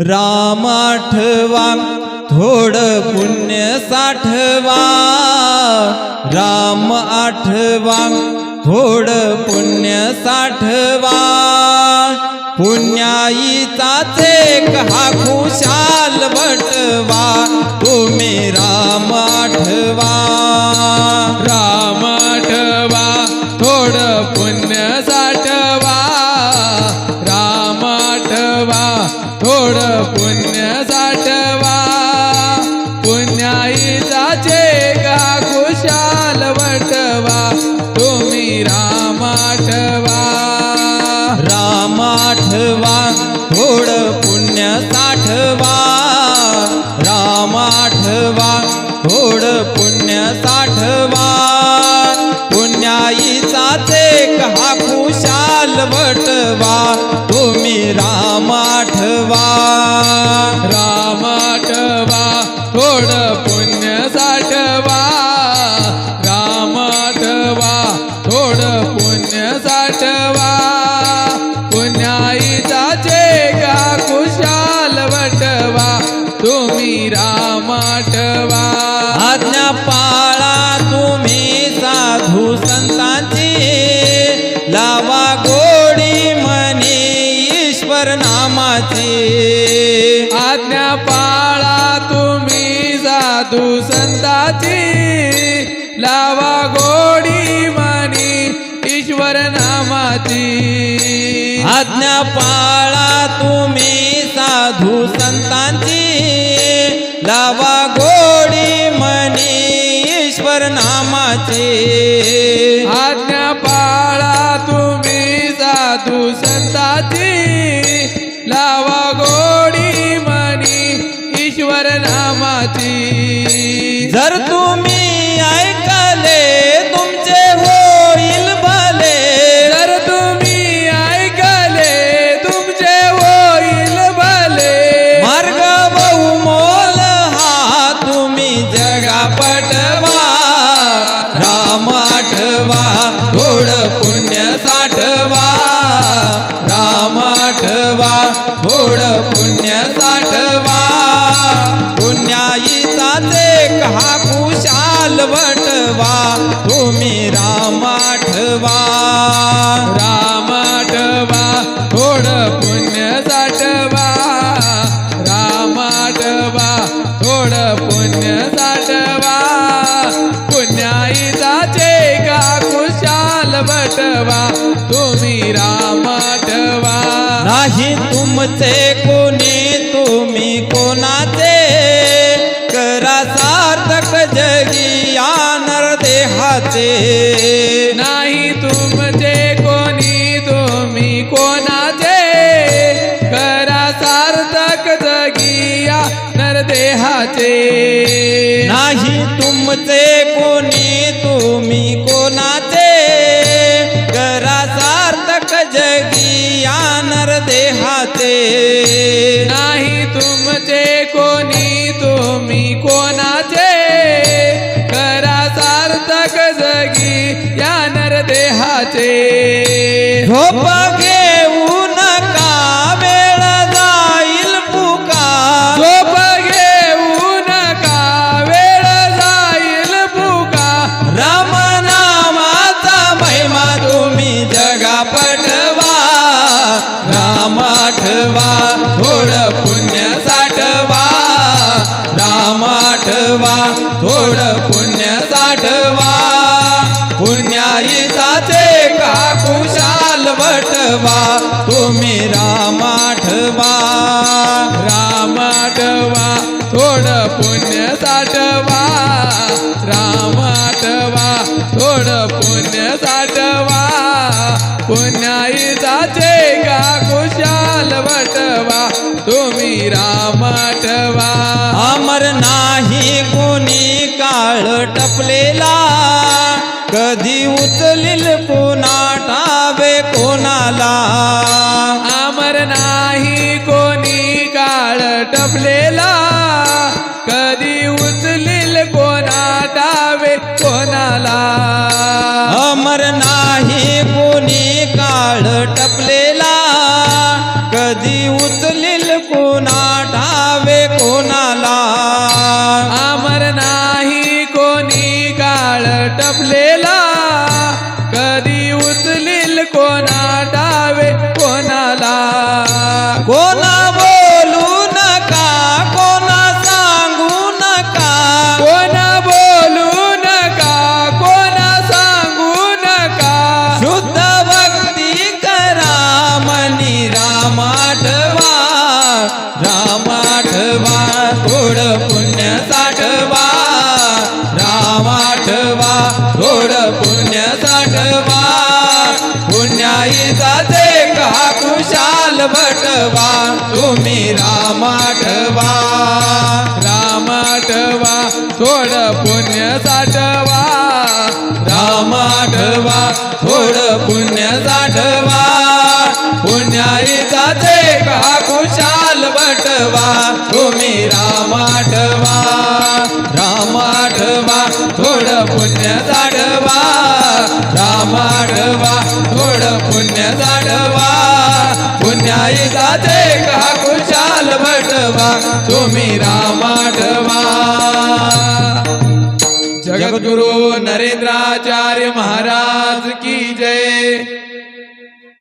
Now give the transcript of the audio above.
राम आठवा थोड पुण्य साठवा. राम आठवा थोड पुण्य साठवा. पुण्याईचाच एक हा खुशाल वटवा थोड पुण्य साठवा पुण्याईचा एक हा खुशाल वटवा. तुम्ही राम आठवा. लावा गोडी म्हणे ईश्वर नामाची. आज्ञा पाळा तुम्ही साधू संताची. लावा गोडी मनी ईश्वर नामाची. आज्ञा पाळा तुम्ही साधू संतांची. लावा म्हणी ईश्वर नामाची तुम्ही राम नरदेहाचे नाही तुमचे कोणी तुम्ही कोणाचे? करा सार्थक जगिया नरदेहाचे. नाही तुमचे कोणी तुम्ही कोणाचे? करा सार्थक जगी या नरदेहाचे. देहाचे. झोपा. तुम्ही रामाठवा रामाठवा थोडं पुण्य साठवा. रामाठवा थोडं पुण्य साठवा. पुण्याईचाचे का कुशाल वटवा. तुम्ही रामाठवा अमर नाही कोणी काळ टपलेला. कधी उचलील पुन्हा कोणाला? Hola. पुण्य साठवा. राम आठवा थोड पुण्य साठवा. पुण्याई जाते का कुशाल बटवा. तुम्ही राम आठवा. राम आठवा थोड पुण्य साठवा. राम आठवा थोड पुण्य साठवा. पुण्याई जाते का कुशाल बटवा. तुम्ही राम जगद्गुरु नरेंद्राचार्य महाराज की जय।